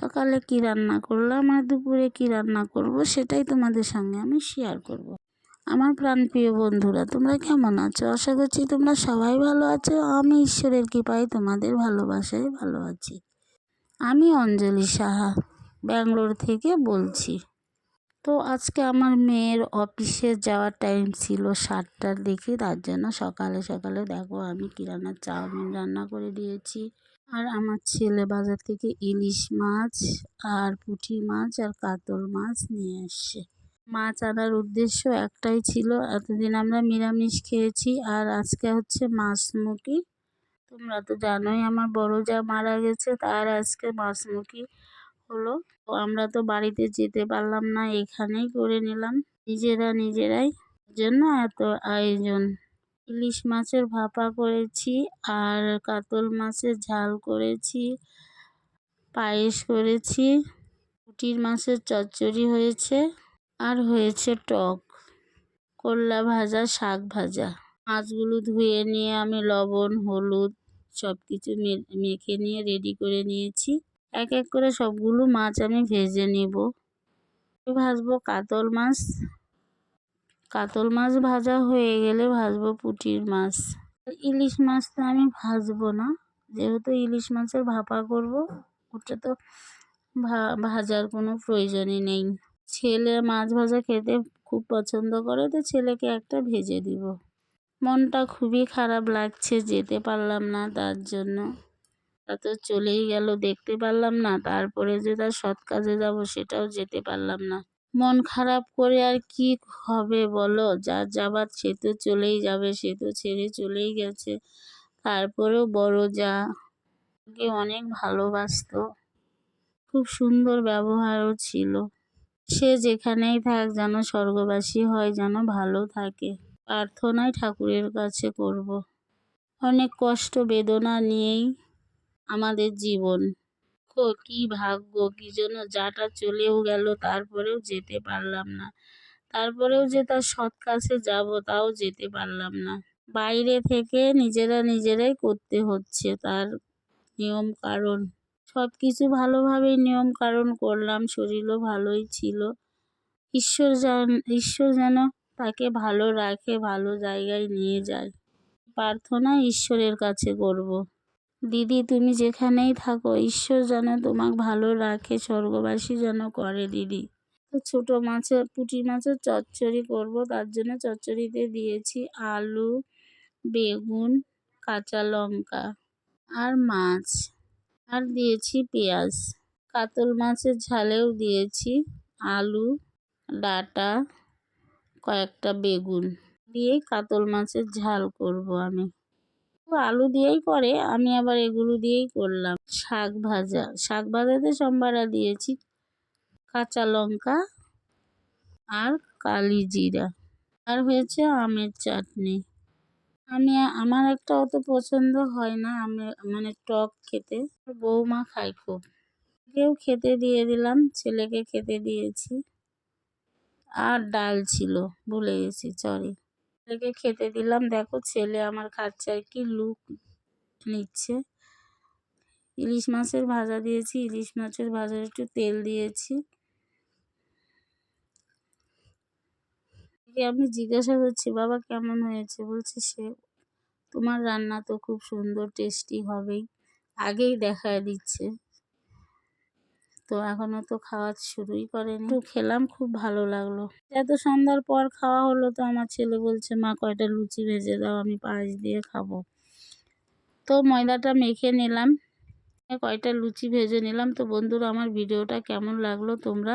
সকালে কি রান্না করলাম আর দুপুরে কি রান্না করব সেটাই তোমাদের সঙ্গে আমি শেয়ার করব। আমার প্রাণপ্রিয় বন্ধুরা, তোমরা কেমন আছো? আশা করছি তোমরা সবাই ভালো আছো। আমি ঈশ্বরের কৃপায় তোমাদের ভালোবাসায় ভালো আছি। আমি অঞ্জলি সাহা, ব্যাঙ্গালোর থেকে বলছি। তো আজকে আমার মেয়ের অফিসে যাওয়ার টাইম ছিল সাতটার দিকে, তার জন্য সকালে সকালে দেখো আমি কিরানা চাউমিন রান্না করে দিয়েছি। আর আমার ছেলে বাজার থেকে ইলিশ মাছ আর পুঁটি মাছ আর কাতল মাছ নিয়ে এসছে মাছ আনার উদ্দেশ্য একটাই ছিল, এতদিন আমরা নিরামিষ খেয়েছি আর আজকে হচ্ছে মাছমুখী। তোমরা তো জানোই আমার বড় যা মারা গেছে, তার আজকে মাছমুখী হলো। তো আমরা তো বাড়িতে যেতে পারলাম না, এখানেই করে নিলাম। নিজেরা নিজেরাই, জন্য এত আয়োজন। ইলিশ মাছের ভাপা করেছি আর কাতল মাছের ঝাল করেছি, পায়েস করেছি, পুঁটির মাছের চচ্চড়ি হয়েছে আর হয়েছে টক। করলা ভাজা, শাক ভাজা। মাছগুলো ধুয়ে নিয়ে আমি লবণ, হলুদ সব কিছু মেখে নিয়ে রেডি করে নিয়েছি। এক এক করে সবগুলো মাছ আমি ভেজে নেব। ভাজবো কাতল মাছ। কাতল মাছ ভাজা হয়ে গেলে ভাজবো পুঁটির মাছ। ইলিশ মাছ তো আমি ভাজবো না, যেহেতু ইলিশ মাছের ভাপা করব, ওটা তো ভাজার কোনো প্রয়োজনই নেই। ছেলে মাছ ভাজা খেতে খুব পছন্দ করে, তো ছেলেকে একটা ভেজে দিব। মনটা খুবই খারাপ লাগছে, যেতে পারলাম না তার জন্য। তা তো চলেই গেল, দেখতে পারলাম না, তারপরে যে তার সৎ কাজে যাব, সেটাও যেতে পারলাম না। মন খারাপ করে আর কি হবে বলো? যার যাবার সে তো চলেই যাবে, সে তো ছেড়ে চলেই গেছে। তারপরেও বড় যা অনেক ভালোবাসত। খুব সুন্দর ব্যবহারও ছিল। সে যেখানেই থাক যেন স্বর্গবাসী হয়, যেন ভালো থাকে। প্রার্থনাই ঠাকুরের কাছে করব। অনেক কষ্ট, বেদনা নিয়েই আমাদের জীবন। কি ভাগ্য, কি যেন যাটা চলেও গেল, তারপরেও যেতে পারলাম না। তারপরেও যে তার সৎ কাছে যাব, তাও যেতে পারলাম না। বাইরে থেকে নিজেরা নিজেরাই করতে হচ্ছে তার নিয়ম কারণ। সব কিছু ভালোভাবেই নিয়ম কারণ করলাম, শরীরও ভালোই ছিল। ঈশ্বর যেন ঈশ্বর যেন তাকে ভালো রাখে, ভালো জায়গায় নিয়ে যায়। প্রার্থনা ঈশ্বরের কাছে করব। দিদি, তুমি যেখানেই থাকো, ঈশ্বর যেন তোমাকে ভালো রাখে, স্বর্গবাসী যেন করে দিদি। তো ছোটো মাছের, পুঁটি মাছের চচ্চড়ি করব, তার জন্য চচ্চড়িতে দিয়েছি আলু, বেগুন, কাঁচা লঙ্কা আর মাছ। আর দিয়েছি পেঁয়াজ। কাতল মাছের ঝালেও দিয়েছি আলু, ডাঁটা, কয়েকটা বেগুন। দিয়ে কাতল মাছের ঝাল করব আমি। আলু দিয়েই করে, আমি আবার এগুলো দিয়েই করলাম। শাক ভাজা, শাক ভাজাতে সম্বারা দিয়েছি, কাঁচা লঙ্কা আর কালি জিরা। আর হয়েছে আমের চাটনি। আমি, আমার একটা অত পছন্দ হয় না আমি মানে টক খেতে। বৌমা খায় খুব। কেউ খেতে দিয়ে দিলাম, ছেলেকে খেতে দিয়েছি। আর ডাল ছিল, ভুলে গেছি সরি ছেলেকে খেতে দিলাম। দেখো ছেলে আমার খাচ্ছে আর কি, লুক নিচ্ছে। ইলিশ মাছের ভাজা দিয়েছি, ইলিশ মাছের ভাজার একটু তেল দিয়েছি। আমি জিজ্ঞাসা করছি, বাবা, কেমন হয়েছে? বলছে, সে, তোমার রান্না তো খুব সুন্দর, টেস্টি হবেই। আগেই দেখা দিচ্ছে। তো এখনও তো খাওয়া শুরুই করেনি। একটু খেলাম খুব ভালো লাগল। এত সন্ধ্যার পর খাওয়া হলো তো আমার ছেলে বলছে মা কয়টা লুচি ভেজে দাও আমি পায়েস দিয়ে খাব। তো ময়দাটা মেখে নিলাম। কয়টা লুচি ভেজে নিলাম। তো বন্ধুরা আমার ভিডিওটা কেমন লাগল তোমরা